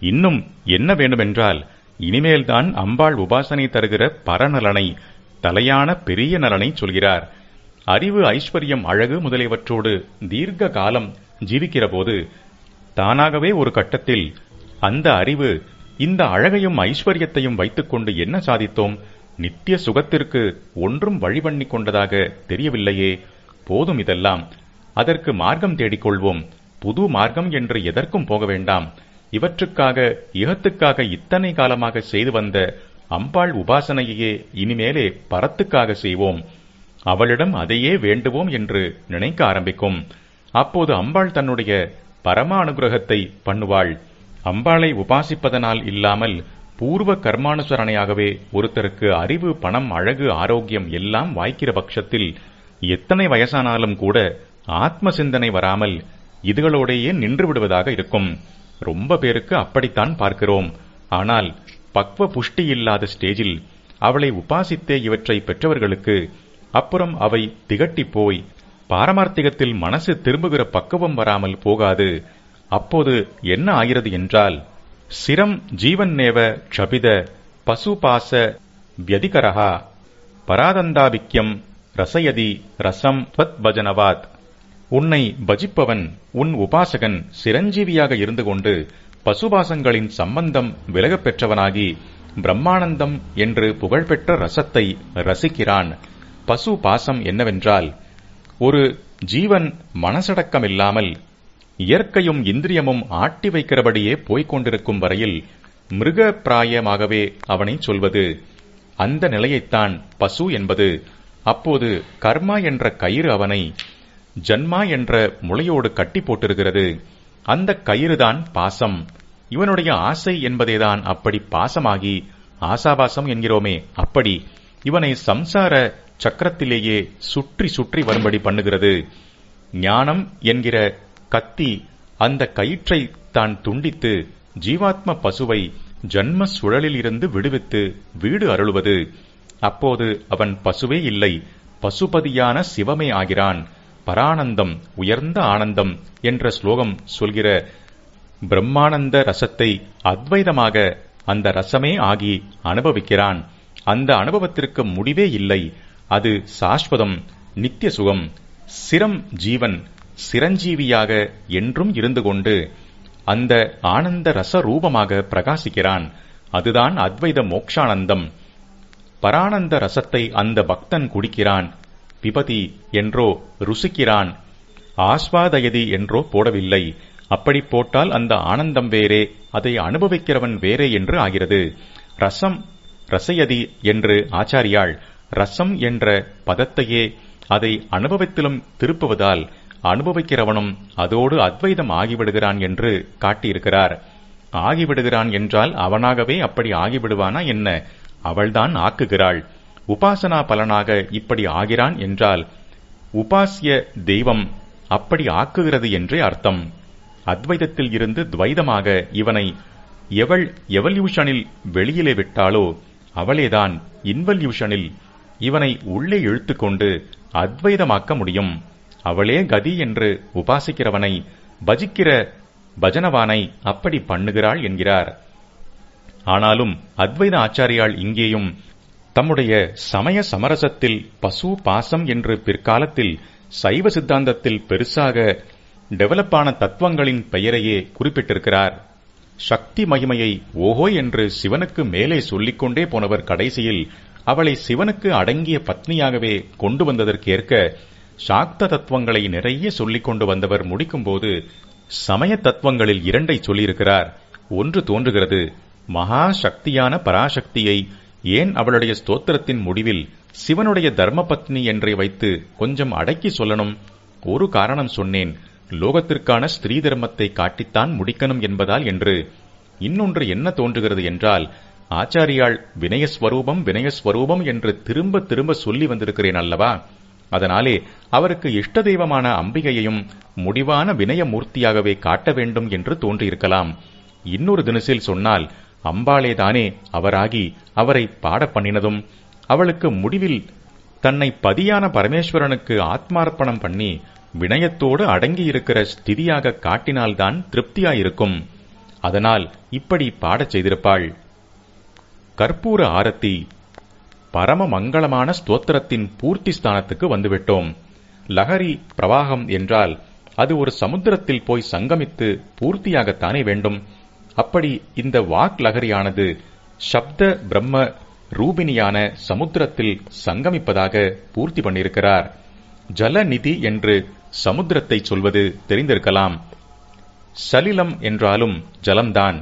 இன்னும் என்ன வேண்டுமென்றால் இனிமேல்தான் அம்பாள் உபாசனை தருகிற பரநலனை தலையான பெரிய நலனை சொல்கிறார். அறிவு ஐஸ்வர்யம் அழகு முதலியவற்றோடு தீர்க்க காலம் ஜீவிக்கிற போது தானாகவே ஒரு கட்டத்தில் அந்த அறிவு இந்த அழகையும் ஐஸ்வர்யத்தையும் வைத்துக்கொண்டு என்ன சாதித்தோம்? நித்திய சுகத்திற்கு ஒன்றும் வழிபண்ணி கொண்டதாக தெரியவில்லையே. போதும் இதெல்லாம். அதற்கு மார்க்கம் தேடிக்கொள்வோம். புது மார்க்கம் என்று எதற்கும் போக வேண்டாம். இவற்றுக்காக இகத்துக்காக இத்தனை காலமாக செய்து வந்த அம்பாள் உபாசனையே இனிமேலே பரத்துக்காக செய்வோம். அவளிடம் அதையே வேண்டுவோம் என்று நினைக்க ஆரம்பிக்கும். அப்போது அம்பாள் தன்னுடைய பரம அனுகிரகத்தை பண்ணுவாள். அம்பாளை உபாசிப்பதனால் இல்லாமல் பூர்வ கர்மானுசரணையாகவே ஒருத்தருக்கு அறிவு பணம் அழகு ஆரோக்கியம் எல்லாம் வாய்க்கிற பட்சத்தில் எத்தனை வயசானாலும் கூட ஆத்ம சிந்தனை வராமல் இதுகளோடையே நின்று விடுவதாக இருக்கும். ரொம்ப பேருக்கு அப்படித்தான் பார்க்கிறோம். ஆனால் பக்வ புஷ்டி இல்லாத ஸ்டேஜில் அவளை உபாசித்தே இவற்றை பெற்றவர்களுக்கு அப்புறம் அவை திகட்டி போய் பாரமார்த்திகத்தில் மனசு திரும்புகிற பக்குவம் வராமல் போகாது. அப்போது என்ன ஆகிறது என்றால் சிரம் ஜீவன் நேவ க்ஷபித பசுபாச வியதிகரஹா பராதந்தாபிக்யம் ரசயதி ரசம் பஜனவாத். உன்னை பஜிப்பவன் உன் உபாசகன் சிரஞ்சீவியாக இருந்து கொண்டு பசுபாசங்களின் சம்பந்தம் விலகப் பெற்றவனாகி பிரம்மானந்தம் என்று புகழ்பெற்ற ரசத்தை ரசிக்கிறான். பசு பாசம் என்னவென்றால் ஒரு ஜீவன் மனசடக்கமில்லாமல் இயற்கையும் இந்திரியமும் ஆட்டி வைக்கிறபடியே போய்க் கொண்டிருக்கும் வரையில் மிருக பிராயமாகவே அவனை சொல்வது. அந்த நிலையைத்தான் பசு என்பது. அப்போது கர்மா என்ற கயிறு அவனை ஜன்மா என்ற முளையோடு கட்டி போட்டிருக்கிறது. அந்த கயிறுதான் பாசம். இவனுடைய ஆசை என்பதேதான் அப்படி பாசமாகி ஆசாபாசம் என்கிறோமே அப்படி. இவனை சம்சார சக்கரத்திலேயே சுற்றி சுற்றி வரும்படி பண்ணுகிறது. ஞானம் என்கிற கத்தி அந்த கயிற்றை தான் துண்டித்து ஜீவாத்ம பசுவை ஜன்ம சுழலில் இருந்து விடுவித்து வீடு அருளுவது. அப்போது அவன் பசுவே இல்லை பசுபதியான சிவமே ஆகிறான். பரானந்தம் உயர்ந்த ஆனந்தம் என்ற ஸ்லோகம் சொல்கிற பிரம்மானந்த ரசத்தை அத்வைதமாக அந்த ரசமே ஆகி அனுபவிக்கிறான். அந்த அனுபவத்திற்கு முடிவே இல்லை. அது சாஸ்வதம் நித்திய சுகம் சிரம் ஜீவன் சிரஞ்சீவியாக என்றும் இருந்து கொண்டு அந்த ஆனந்த ரச ரூபமாக பிரகாசிக்கிறான். அதுதான் அத்வைத மோக்ஷானந்தம். பரானந்த ரசத்தை அந்த பக்தன் குடிக்கிறான். பிபதி என்றோ ருசிக்கிறான். ஆஸ்வாதயதி என்றோ போடவில்லை. அப்படி போட்டால் அந்த ஆனந்தம் வேறே அதை அனுபவிக்கிறவன் வேறே என்று ஆகிறது. ரசம் ரசயதி என்று ஆச்சாரியாள் ரசம் என்ற பதத்தையே அதை அனுபவத்திலும் திருப்புவதால் அனுபவிக்கிறவனும் அதோடு அத்வைதம் ஆகிவிடுகிறான் என்று காட்டியிருக்கிறார். ஆகிவிடுகிறான் என்றால் அவனாகவே அப்படி ஆகிவிடுவானா என்ன? அவள்தான் ஆக்குகிறாள். உபாசனா பலனாக இப்படி ஆகிறான் என்றால் உபாசிய தெய்வம் அப்படி ஆக்குகிறது என்றே அர்த்தம். அத்வைதத்தில் இருந்து துவைதமாக இவனை எவள் எவல்யூஷனில் வெளியிலே விட்டாளோ அவளேதான் இன்வல்யூஷனில் இவனை உள்ளே இழுத்துக்கொண்டு அத்வைதமாக்க முடியும். அவளே கதி என்று உபாசிக்கிறவனை பஜிக்கிற பஜனவானை அப்படி பண்ணுகிறாள் என்கிறார். ஆனாலும் அத்வைத ஆச்சாரியால் இங்கேயும் தம்முடைய சமய சமரசத்தில் பசு பாசம் என்று பிற்காலத்தில் சைவ சித்தாந்தத்தில் பெருசாக டெவலப்பான தத்துவங்களின் பெயரையே குறிப்பிட்டிருக்கிறார். சக்தி மகிமையை ஓஹோ என்று சிவனுக்கு மேலே சொல்லிக்கொண்டே போனவர் கடைசியில் அவளை சிவனுக்கு அடங்கிய பத்னியாகவே கொண்டு வந்ததற்கேற்க சாக்த தத்துவங்களை நிறைய சொல்லிக் கொண்டு வந்தவர் முடிக்கும்போது சமய தத்துவங்களில் இரண்டை சொல்லியிருக்கிறார். ஒன்று தோன்றுகிறது. மகா சக்தியான பராசக்தியை ஏன் அவளுடைய ஸ்தோத்திரத்தின் முடிவில் சிவனுடைய தர்மபத்னி என்றை வைத்து கொஞ்சம் அடக்கி சொல்லணும்? ஒரு காரணம் சொன்னேன். லோகத்திற்கான ஸ்திரீ தர்மத்தை காட்டித்தான் முடிக்கணும் என்பதால் என்று. இன்னொன்று என்ன தோன்றுகிறது என்றால் ஆச்சாரியால் வினயஸ்வரூபம் வினயஸ்வரூபம் என்று திரும்ப திரும்ப சொல்லி வந்திருக்கிறேன் அல்லவா? அதனாலே அவருக்கு இஷ்ட தெய்வமான அம்பிகையையும் முடிவான வினயமூர்த்தியாகவே காட்ட வேண்டும் என்று தோன்றியிருக்கலாம். இன்னொரு தினசில் சொன்னால் அம்பாளேதானே அவராகி அவரை பாட பண்ணினதும் அவளுக்கு முடிவில் தன்னை பதியான பரமேஸ்வரனுக்கு ஆத்மார்ப்பணம் பண்ணி வினயத்தோடு அடங்கியிருக்கிற ஸ்திதியாக காட்டினால்தான் திருப்தியாயிருக்கும். அதனால் இப்படி பாடச் செய்திருப்பாள். கற்பூர ஆரத்தி பரம மங்களமான ஸ்தோத்திரத்தின் பூர்த்தி ஸ்தானத்துக்கு வந்துவிட்டோம். லஹரி பிரவாகம் என்றால் அது ஒரு சமுத்திரத்தில் போய் சங்கமித்து பூர்த்தியாகத்தானே வேண்டும். அப்படி இந்த வாக் லகரியானது சப்த பிரம்ம ரூபினியான சமுத்திரத்தில் சங்கமிப்பதாக பூர்த்தி பண்ணியிருக்கிறார். ஜலநிதி என்று சமுத்திரத்தை சொல்வது தெரிந்திருக்கலாம். சலிலம் என்றாலும் ஜலம்தான்.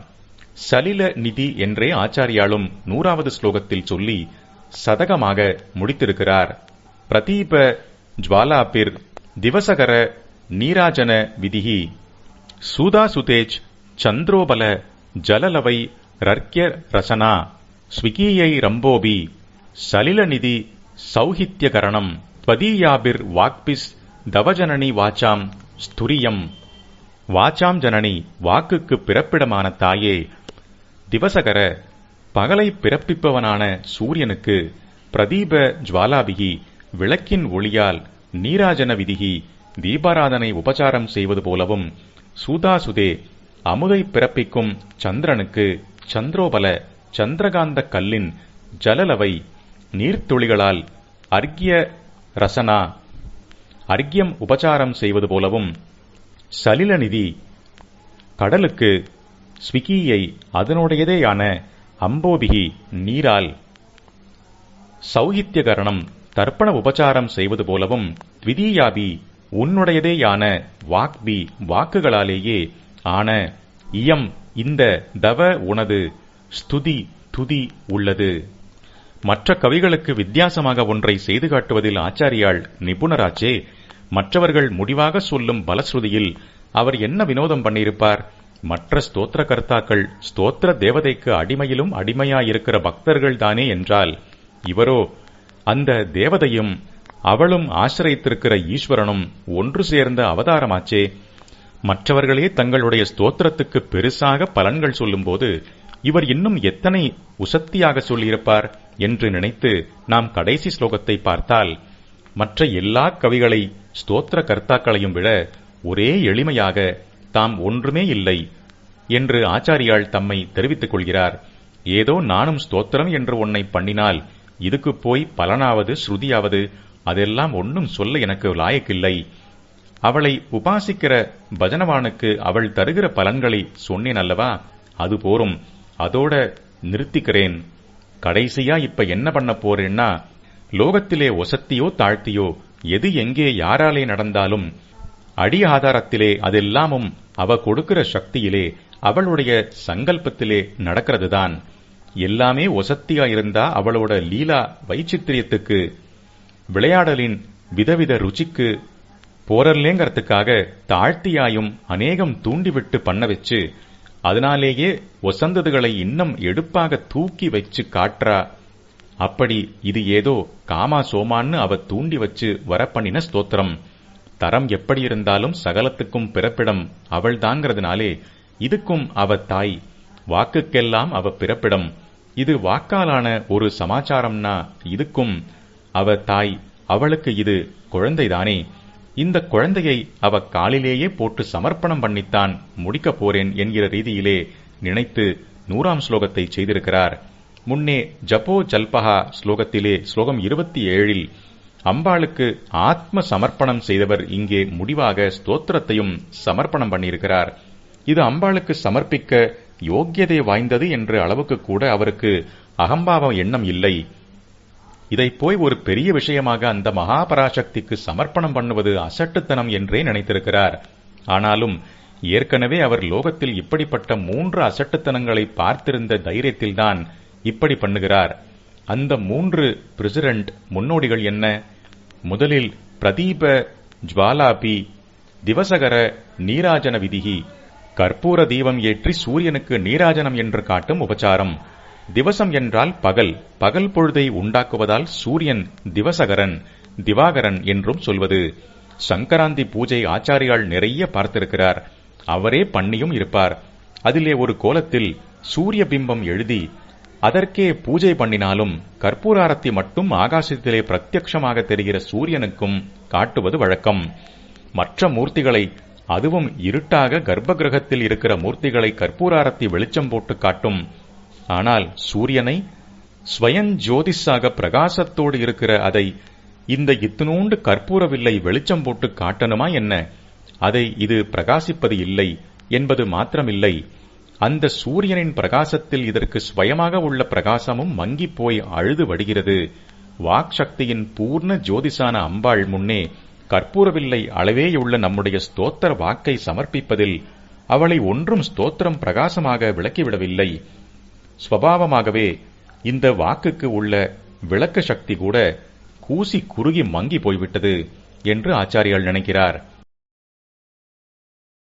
சலில நிதி என்றே ஆச்சாரியாலும் நூறாவது ஸ்லோகத்தில் சொல்லி சதகமாக முடித்திருக்கிறார். பிரதீப ஜுவாலாபிர் திவசகர நீராஜன விதிகி சூதாசுதேஜ் ಚಂದ್ರೋಬಲ ಜಲಲವೈ ರರ್ಕ್ಯ ರಸನಾ ಸ್ವಿಕೀಯೈ ರಂಬೋಬಿ ಸಲಿಲನಿಧಿ ಸೌಹಿತ್ಯಕರಣಂ ತ್ವದೀಯಾಭಿರ್ ವಾಕ್ಪಿಸ್ தவஜனனி வாச்சாம் ஸ்துரியம். வாச்சாம் ஜனனி வாக்குக்கு பிறப்பிடமான தாயே திவசகர பகலை பிறப்பிப்பவனான சூரியனுக்கு பிரதீப ஜுவாலாபிகி விளக்கின் ஒளியால் நீராஜன விதிகி தீபாராதனை உபச்சாரம் செய்வது போலவும் சூதாசுதே அமுதை பிறப்பிக்கும் சந்திரனுக்கு சந்திரோபல சந்திரகாந்த கல்லின் ஜலலவை நீர்த்துளிகளால் அர்க்கிய ரசனா அர்க்கியம் உபச்சாரம் செய்வது போலவும் சலிலநிதி கடலுக்கு ஸ்விகியை அதனுடையதேயான அம்போபிகி நீரால் சௌஹித்யகரணம் தர்ப்பண உபசாரம் செய்வது போலவும் த்விதீயாபி உன்னுடையதேயான வாக்பி வாக்குகளாலேயே ஆன இயம் இந்த தவ உனது ஸ்துதி துதி உள்ளது. மற்ற கவிகளுக்கு வித்தியாசமாக ஒன்றை செய்து காட்டுவதில் ஆச்சாரியால் நிபுணராச்சே மற்றவர்கள் முடிவாக சொல்லும் பலஸ்ருதியில் அவர் என்ன வினோதம் பண்ணியிருப்பார்? மற்ற ஸ்தோத்திர கர்த்தாக்கள் ஸ்தோத்திர தேவதைக்கு அடிமையிலும் அடிமையாயிருக்கிற பக்தர்கள் தானே என்றால் இவரோ அந்த தேவதையும் அவளும் ஆசிரியத்திருக்கிற ஈஸ்வரனும் ஒன்று சேர்ந்த அவதாரமாச்சே மற்றவர்களே தங்களுடைய ஸ்தோத்திரத்துக்கு பெருசாக பலன்கள் சொல்லும்போது இவர் இன்னும் எத்தனை உசத்தியாக சொல்லியிருப்பார் என்று நினைத்து நாம் கடைசி ஸ்லோகத்தை பார்த்தால் மற்ற எல்லா கவிகளை ஸ்தோத்திர கர்த்தாக்களையும் விட ஒரே எளிமையாக தாம் ஒன்றுமே இல்லை என்று ஆச்சாரியால் தம்மை தெரிவித்துக் கொள்கிறார். ஏதோ நானும் ஸ்தோத்திரம் என்று ஒன்னை பண்ணினால் இதுக்கு போய் பலனாவது ஸ்ருதியாவது அதெல்லாம் ஒன்னும் சொல்ல எனக்கு லாயக்கில்லை. அவளை உபாசிக்கிற பஜனவானுக்கு அவள் தருகிற பலன்களை சொன்னேன் அல்லவா? அது போரும் அதோட நிறுத்திக்கிறேன். கடைசியா இப்ப என்ன பண்ண போறேன்னா லோகத்திலே ஒசத்தியோ தாழ்த்தியோ எது எங்கே யாராலே நடந்தாலும் அடி ஆதாரத்திலே அதெல்லாமும் அவ கொடுக்கிற சக்தியிலே அவளுடைய சங்கல்பத்திலே நடக்கிறதுதான். எல்லாமே ஒசத்தியா இருந்தா அவளோட லீலா வைச்சித்திரியத்துக்கு விளையாடலின் விதவித ருச்சிக்கு போரல்லேங்கிறதுக்காக தாழ்த்தியாயும் அநேகம் தூண்டிவிட்டு பண்ண வச்சு அதனாலேயே ஒசந்ததுகளை இன்னும் எடுப்பாக தூக்கி வச்சு காட்டுறா அப்படி இது ஏதோ காமா சோமான்னு அவ தூண்டி வச்சு வரப்பண்ணின ஸ்தோத்திரம். தரம் எப்படி இருந்தாலும் சகலத்துக்கும் பிறப்பிடம் அவள் தாங்கிறதுனாலே இதுக்கும் அவ தாய் வாக்குக்கெல்லாம் அவ பிறப்பிடம். இது வாக்காலான ஒரு சமாச்சாரம்னா இதுக்கும் அவ தாய் அவளுக்கு இது குழந்தைதானே. இந்த குழந்தையை அவ காலிலேயே போட்டு சமர்ப்பணம் பண்ணித்தான் முடிக்கப் போறேன் என்கிற ரீதியிலே நினைத்து நூறாம் ஸ்லோகத்தை செய்திருக்கிறார். முன்னே ஜப்போ ஜல்பஹா ஸ்லோகத்திலே ஸ்லோகம் இருபத்தி ஏழில் அம்பாளுக்கு ஆத்ம சமர்ப்பணம் செய்தவர் இங்கே முடிவாக ஸ்தோத்திரத்தையும் சமர்ப்பணம் பண்ணியிருக்கிறார். இது அம்பாளுக்கு சமர்ப்பிக்க யோக்கியதை வாய்ந்தது என்ற அளவுக்கு கூட அவருக்கு அகம்பாவ எண்ணம் இல்லை. இதை போய் ஒரு பெரிய விஷயமாக அந்த மகாபராசக்திக்கு சமர்ப்பணம் பண்ணுவது அசட்டுத்தனம் என்றே நினைத்திருக்கிறார். ஆனாலும் ஏற்கனவே அவர் லோகத்தில் இப்படிப்பட்ட மூன்று அசட்டுத்தனங்களை பார்த்திருந்த தைரியத்தில்தான் இப்படி பண்ணுகிறார். அந்த மூன்று பிரசிடென்ட் முன்னோடிகள் என்ன? முதலில் பிரதீப ஜுவாலாபி திவசகர நீராஜன விதிகி கற்பூர தீபம் ஏற்றி சூரியனுக்கு நீராஜனம் என்று காட்டும் உபச்சாரம். திவசம் என்றால் பகல். பகல் பொழுதை உண்டாக்குவதால் சூரியன் திவசகரன் திவாகரன் என்றும் சொல்வது. சங்கராந்தி பூஜை ஆச்சாரியால் நிறைய பார்த்திருக்கிறார். அவரே பண்ணியும் இருப்பார். அதிலே ஒரு கோலத்தில் சூரிய பிம்பம் எழுதி அதற்கே பூஜை பண்ணினாலும் கற்பூராரத்தி மட்டும் ஆகாசத்திலே பிரத்யட்சமாக தெரிகிற சூரியனுக்கும் காட்டுவது வழக்கம். மற்ற மூர்த்திகளை அதுவும் இருட்டாக கர்ப்ப கிரகத்தில் இருக்கிற மூர்த்திகளை கற்பூராரத்தி வெளிச்சம் போட்டு காட்டும். ஆனால் சூரியனை ஸ்வயன் ஜோதிஷாக பிரகாசத்தோடு இருக்கிற அதை இந்த இத்தினூண்டு கற்பூரவில்லை வெளிச்சம் போட்டு காட்டணுமா என்ன? அதை இது பிரகாசிப்பது இல்லை என்பது மாத்திரமில்லை. அந்த சூரியனின் பிரகாசத்தில் இதற்கு ஸ்வயமாக உள்ள பிரகாசமும் மங்கி போய் அழுது வடுகிறது. வாக் சக்தியின் பூர்ண ஜோதிஷான அம்பாள் முன்னே கற்பூரவில்லை அளவேயுள்ள நம்முடைய ஸ்தோத்திர வாக்கை சமர்ப்பிப்பதில் அவளை ஒன்றும் ஸ்தோத்திரம் பிரகாசமாக விளக்கிவிடவில்லை. ஸ்வபாவமாகவே இந்த வாக்குக்கு உள்ள விளக்க சக்தி கூட கூசி குறுகி மங்கி போய்விட்டது என்று ஆச்சாரியால் நினைக்கிறார்.